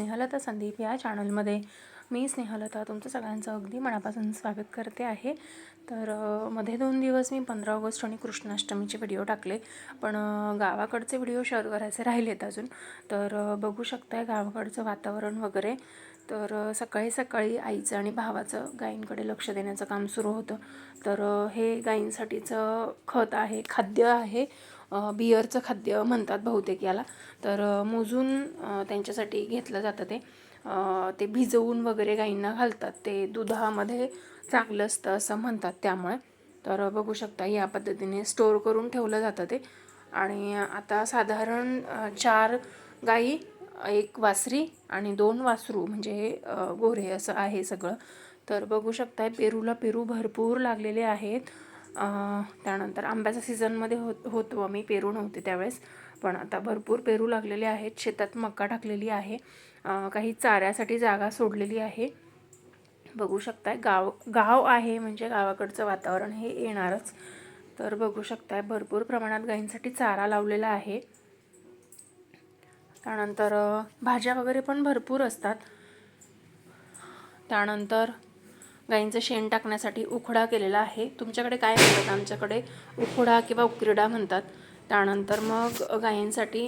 स्नेहलता संदीप या चॅनलमध्ये मी स्नेहलता तुमचं सगळ्यांचं अगदी मनापासून स्वागत करते आहे. तर मध्ये दोन दिवस मी पंधरा ऑगस्ट आणि कृष्णाष्टमीचे व्हिडिओ टाकले. पण गावाकडचे व्हिडिओ शेअर करायचे राहिलेत अजून. तर बघू शकताय गावाकडचं वातावरण वगैरे. तर सकाळी सकाळी आईचं आणि भावाचं गायींकडे लक्ष देण्याचं काम सुरू होतं. तर हे गायींसाठीचं खत आहे खाद्य आहे. बियरचं खाद्य म्हणतात बहुतेक याला. तर मोजून त्यांच्यासाठी घेतलं जातं ते. ते भिजवून वगैरे गाईंना घालतात. ते दुधामध्ये चांगलं असतं असं म्हणतात त्यामुळे. तर बघू शकता या पद्धतीने स्टोअर करून ठेवलं जातं ते. आणि आता साधारण चार गाई एक वासरी आणि दोन वासरू म्हणजे गोरे असं आहे सगळं. तर बघू शकताय पेरूला पेरू भरपूर लागलेले आहेत. त्यानंतर आंब्याच्या सीझनमध्ये होत होतो. आम्ही पेरू नव्हते त्यावेळेस. पण आता भरपूर पेरू लागलेले आहेत. शेतात मका टाकलेली आहे. काही चाऱ्यासाठी जागा सोडलेली आहे. बघू शकताय. गाव गाव आहे म्हणजे गावाकडचं वातावरण हे येणारच. तर बघू शकताय. भरपूर प्रमाणात गाईंसाठी चारा लावलेला आहे. त्यानंतर भाज्या वगैरे पण भरपूर असतात. त्यानंतर गाईंचं शेण टाकण्यासाठी उखडा केलेला आहे. तुमच्याकडे काय म्हणतात? आमच्याकडे उखडा किंवा उकिरडा म्हणतात. त्यानंतर मग गायींसाठी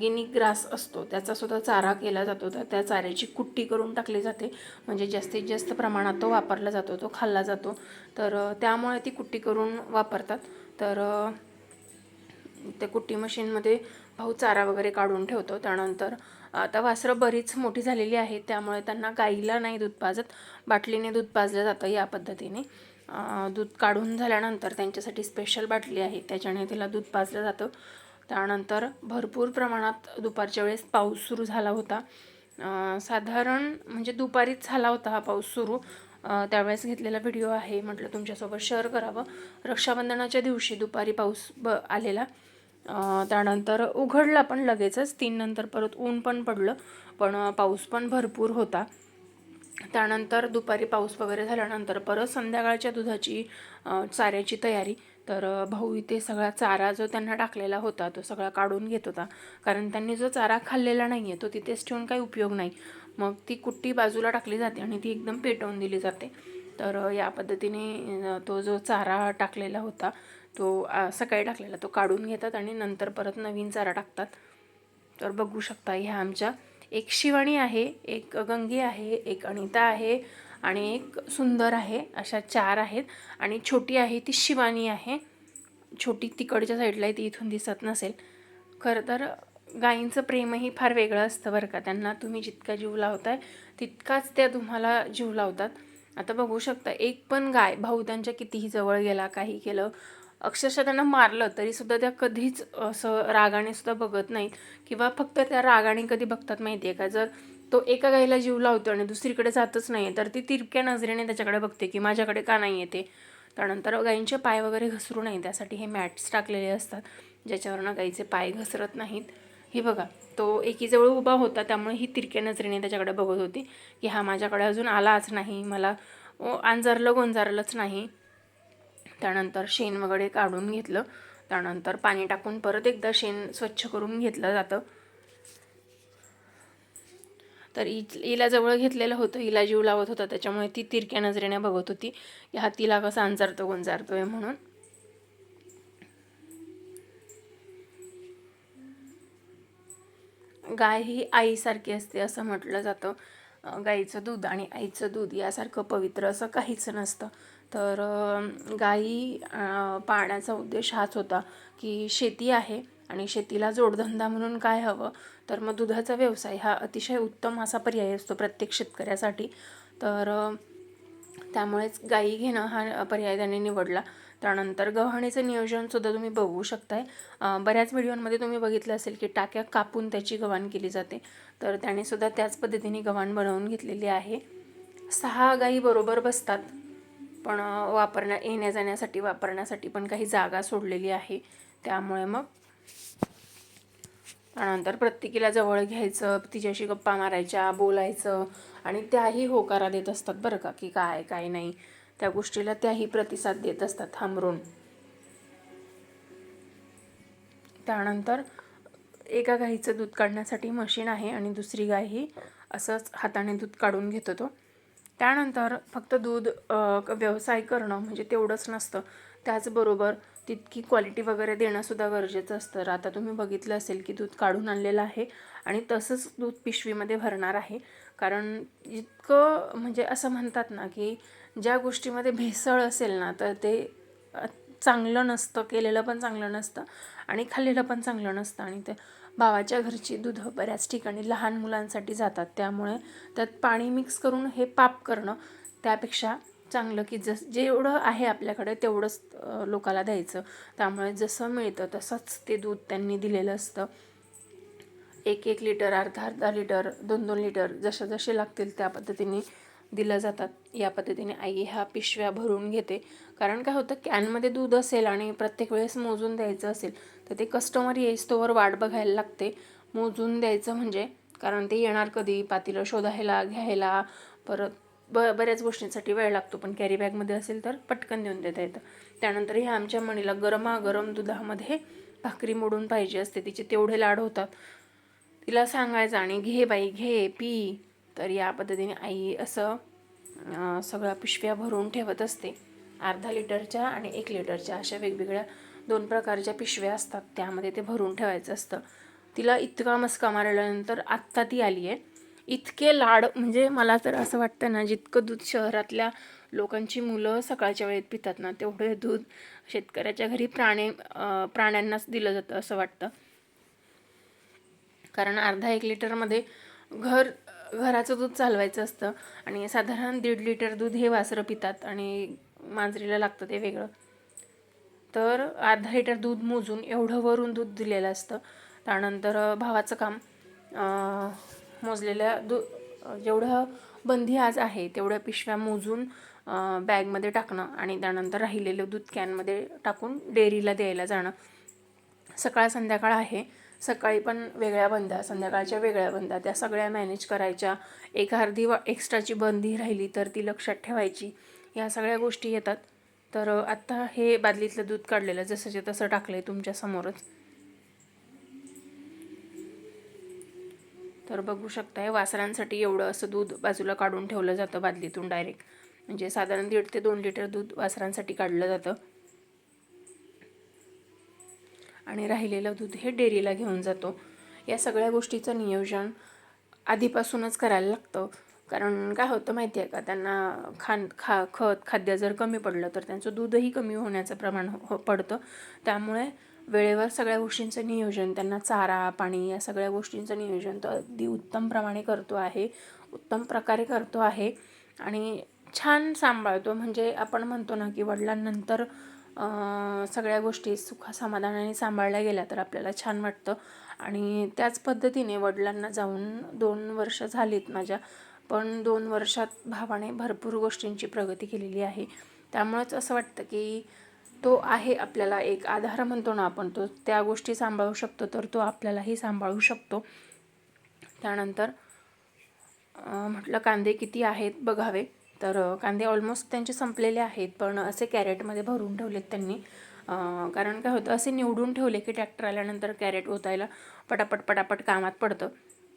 गिनी ग्रास असतो. त्याचासुद्धा चारा केला जातो. तर त्या चाऱ्याची कुट्टी करून टाकली जाते. म्हणजे जास्तीत जास्त प्रमाणात तो वापरला जातो तो खाल्ला जातो. तर त्यामुळे ती कुट्टी करून वापरतात. तर त्या कुट्टी मशीनमध्ये भाऊ चारा वगैरे काढून ठेवतो. त्यानंतर आता वासरं बरीच मोठी झालेली आहेत त्यामुळे त्यांना गाईला नाही दूध पाजत. बाटलीने दूध पाजलं जातं या पद्धतीने. दूध काढून झाल्यानंतर त्यांच्यासाठी स्पेशल बाटली आहे त्याच्याने तिला दूध पाजलं जातं. त्यानंतर भरपूर प्रमाणात दुपारच्या वेळेस पाऊस सुरू झाला होता. साधारण म्हणजे दुपारीच झाला होता हा पाऊस सुरू. त्यावेळेस घेतलेला व्हिडिओ आहे म्हटलं तुमच्यासोबत शेअर करावं. रक्षाबंधनाच्या दिवशी दुपारी पाऊस ब आलेला. त्यानंतर उघडला पण लगेचच. तीन नंतर परत ऊन पण पडलं पण पाऊस पण भरपूर होता. त्यानंतर दुपारी पाऊस वगैरे झाल्यानंतर परत संध्याकाळच्या दुधाची चाऱ्याची तयारी. तर भाऊ इथे सगळा चारा जो त्यांना टाकलेला होता तो सगळा काढून घेत होता. कारण त्यांनी जो चारा खाल्लेला नाही आहे तो तिथेच ठेवून काही उपयोग नाही. मग ती कुट्टी बाजूला टाकली जाते आणि ती एकदम पेटवून दिली जाते. तर या पद्धतीने तो जो चारा टाकलेला होता तो सकाळी टाकलेला तो काढून घेतात आणि नंतर परत नवीन चारा टाकतात. तर बघू शकता ह्या आमच्या एक शिवाणी आहे एक गंगी आहे एक अनिता आहे आणि एक सुंदर आहे अशा चार आहेत आणि छोटी आहे ती शिवानी आहे. छोटी तिकडच्या साईडला आहे ती इथून दिसत नसेल. खरं तर गायींचं प्रेमही फार वेगळं असतं बरं का. त्यांना तुम्ही जितका जीव लावताय तितकाच त्या तुम्हाला जीव लावतात. आता बघू शकता एक पण गाय भाऊ त्यांच्या कितीही जवळ गेला काही केलं अक्षरशः त्यांना मारलं तरीसुद्धा त्या कधीच असं रागाने सुद्धा बघत नाहीत. किंवा फक्त त्या रागाने कधी बघतात माहिती आहे का? जर तो एका गाईला जीव लावतो आणि दुसरीकडे जातच नाही तर ती तिरक्या नजरेने त्याच्याकडे बघते की माझ्याकडे का नाही येते. त्यानंतर गाईंचे पाय वगैरे घसरू नये त्यासाठी हे मॅट्स टाकलेले असतात ज्याच्यावरनं गाईचे पाय घसरत नाहीत. हे बघा तो एकीजवळ उभा होता त्यामुळे ही तिरक्या नजरेने त्याच्याकडे बघत होती की हा माझ्याकडे अजून आलाच नाही मला ओ, अंजारलं गोंजारलंच नाही. त्यानंतर शेण वगैरे काढून घेतलं त्यानंतर पाणी टाकून परत एकदा शेण स्वच्छ करून घेतलं जातं. तर इ हिला जवळ घेतलेलं होतं हिला जीव लावत होता त्याच्यामुळे ती तिरक्या नजरेने बघत होती की हा तिला कसं अंजारतो गोंजारतोय म्हणून. गाय ही आईसारखी असते असं म्हटलं जातं. गाईचं दूध आणि आईचं दूध यासारखं पवित्र असं काहीच नसतं. तर गाई पाळण्याचा उद्देश हाच होता की शेती आहे आणि शेतीला जोडधंदा म्हणून काय हवं? तर मग दुधाचा व्यवसाय हा अतिशय उत्तम असा पर्याय असतो प्रत्येक शेतकऱ्यासाठी. तर त्यामुळेच गाई घेणं हा पर्याय त्यांनी निवडला. त्यानंतर गव्हाणीचं नियोजनसुद्धा तुम्ही बघू शकताय. बऱ्याच व्हिडिओमध्ये तुम्ही बघितलं असेल की टाक्या कापून त्याची गव्हाण केली जाते. तर त्याने सुद्धा त्याच पद्धतीने गव्हाण बनवून घेतलेली आहे. सहा गाई बरोबर बसतात पण वापरण्या येण्या जाण्यासाठी वापरण्यासाठी पण काही जागा सोडलेली आहे. त्यामुळे मग त्यानंतर प्रत्येकीला जवळ घ्यायचं तिच्याशी गप्पा मारायच्या बोलायचं आणि त्याही होकारा देत असतात बरं का की काय काय नाही. त्या गोष्टीला त्याही प्रतिसाद देत असतात थांबरून. त्यानंतर एका गाईचं दूध काढण्यासाठी मशीन आहे आणि दुसरी गाय ही असंच हाताने दूध काढून घेतो तो. त्यानंतर फक्त दूध व्यवसाय करणं म्हणजे तेवढंच नसतं. त्याचबरोबर तितकी क्वालिटी वगैरे देणंसुद्धा गरजेचं असतं. आता तुम्ही बघितलं असेल की दूध काढून आणलेलं आहे आणि तसंच दूध पिशवीमध्ये भरणार आहे. कारण इतकं म्हणजे असं म्हणतात ना की ज्या गोष्टीमध्ये भेसळ असेल ना तर ते चांगलं नसतं केलेलं पण चांगलं नसतं आणि खाल्लेलं पण चांगलं नसतं. आणि ते भावाच्या घरची दूध बऱ्याच ठिकाणी लहान मुलांसाठी जातात. त्यामुळे त्यात पाणी मिक्स करून हे पाप करणं त्यापेक्षा चांगलं की जस जेवढं आहे आपल्याकडे तेवढंच लोकाला द्यायचं. त्यामुळे जसं मिळतं तसंच ते दूध त्यांनी दिलेलं असतं. एक एक लिटर अर्धा अर्धा लिटर दोन दोन लिटर जसे जसे लागतील त्या पद्धतीने दिलं जातात. या पद्धतीने आई ह्या पिशव्या भरून घेते. कारण काय होतं कॅनमध्ये दूध असेल आणि प्रत्येक वेळेस मोजून द्यायचं असेल तर ते कस्टमर येईस्तोवर वाट बघायला लागते. मोजून द्यायचं म्हणजे कारण ते येणार कधी पातीलं शोधायला घ्यायला परत ब बऱ्याच गोष्टींसाठी वेळ लागतो पण कॅरी बॅगमध्ये असेल तर पटकन देऊन देता येतं. त्यानंतर ह्या आमच्या मणीला गरमागरम दुधामध्ये भाकरी मोडून पाहिजे असते तिचे तेवढे लाड होतात. तिला सांगायचं आणि घे बाई घे पी. तर या पद्धतीने आई असं सगळ्या पिशव्या भरून ठेवत असते. अर्धा लिटरच्या आणि एक लिटरच्या अशा वेगवेगळ्या दोन प्रकारच्या पिशव्या असतात. त्यामध्ये ते भरून ठेवायचं असतं. तिला इतका मस्का मारल्यानंतर आत्ता ती आली आहे इतके लाड म्हणजे मला तर असं वाटतं ना जितकं दूध शहरातल्या लोकांची मुलं सकाळच्या वेळेत पितात ना तेवढे दूध शेतकऱ्याच्या घरी प्राणी प्राण्यांनाच दिलं जातं असं वाटतं. कारण अर्धा एक लिटरमध्ये घर घराचं दूध चालवायचं असतं आणि साधारण दीड लिटर दूध हे वासरं पितात आणि मांजरीला लागतं ते वेगळं. तर अर्धा लिटर दूध मोजून एवढं वरून दूध दिलेलं असतं. त्यानंतर भावाचं काम मोजलेल्या दू जेवढं बंदी आज आहे तेवढ्या पिशव्या मोजून बॅगमध्ये टाकणं आणि त्यानंतर राहिलेलं दूध कॅनमध्ये टाकून डेअरीला द्यायला जाणं. सकाळ संध्याकाळ आहे. सकाळी पण वेगळ्या बंद्या संध्याकाळच्या वेगळ्या बंद्या त्या सगळ्या मॅनेज करायच्या. एक अर्धी वा एक्स्ट्राची बंदी राहिली तर ती लक्षात ठेवायची. या सगळ्या गोष्टी येतात. तर आत्ता हे बादलीतलं दूध काढलेलं जसंच्या तसं टाकलं आहे तुमच्यासमोरच तर बघू शकताय वासरांसाठी एवढं असं दूध बाजूला काढून ठेवलं जातं बादलीतून डायरेक्ट म्हणजे साधारण दीड ते दोन लिटर दूध वासरांसाठी काढलं जातं. आणि राहिलेलं दूध हे डेअरीला घेऊन जातो. या सगळ्या गोष्टीचं नियोजन आधीपासूनच करायला लागतं. कारण काय होतं माहिती आहे का? त्यांना खान खा खत खाद्य जर कमी पडलं तर त्यांचं दूधही कमी होण्याचं प्रमाण हो, हो पडतं. त्यामुळे वेळेवर सगळ्या गोष्टींचं नियोजन त्यांना चारा पाणी या सगळ्या गोष्टींचं नियोजन तो अगदी उत्तम प्रमाणे करतो आहे. उत्तम प्रकारे करतो आहे. आणि छान सांभाळतो. म्हणजे आपण म्हणतो ना की वडिलांनंतर सगळ्या गोष्टी सुखासमाधानाने सांभाळल्या गेल्या तर आपल्याला छान वाटतं. आणि त्याच पद्धतीने वडिलांना जाऊन दोन वर्ष झालीत माझ्या पण दोन वर्षात भावाने भरपूर गोष्टींची प्रगती केलेली आहे. त्यामुळेच असं वाटतं की तो आहे आपल्याला एक आधार म्हणतो ना आपण तो त्या गोष्टी सांभाळू शकतो तर तो आपल्यालाही सांभाळू शकतो. त्यानंतर म्हटलं कांदे किती आहेत बघावे? तर कांदे ऑलमोस्ट त्यांचे संपलेले आहेत पण असे कॅरेटमध्ये भरून ठेवलेत त्यांनी. कारण काय होतं असे निवडून ठेवले की ट्रॅक्टर आल्यानंतर कॅरेट ओतायला पटापट पटापट कामात पडतं.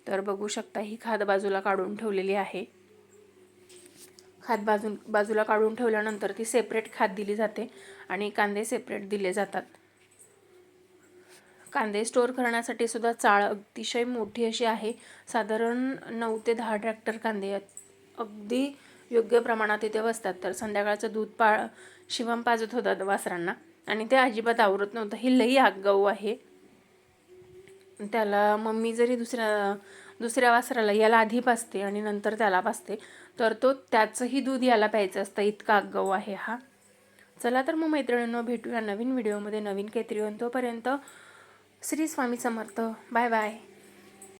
तर बघू शकता ही खाद बाजूला काढून ठेवलेली आहे. खाद बाजू बाजूला काढून ठेवल्यानंतर ती सेपरेट खाद दिली जाते आणि कांदे सेपरेट दिले जातात. कांदे स्टोअर करण्यासाठी सुद्धा चाळ अतिशय मोठी अशी आहे. साधारण नऊ ते दहा ट्रॅक्टर कांदे अगदी योग्य प्रमाणात इथे बसतात. तर संध्याकाळचं दूध पा शिवम पाजत होतात वासरांना. आणि ते अजिबात आवरत नव्हतं. ही लई आगगाऊ आहे. त्याला मम्मी जरी दुसऱ्या दुसऱ्या वासराला याला आधी पाजते आणि नंतर त्याला पाजते तर तो त्याचंही दूध याला प्यायचं असतं. इतका आगगाऊ आहे हा. चला तर मग मैत्रिणींनो भेटूया नवीन व्हिडिओमध्ये. नवीन काहीतरी येऊन तोपर्यंत श्री स्वामी समर्थ. Bye bye.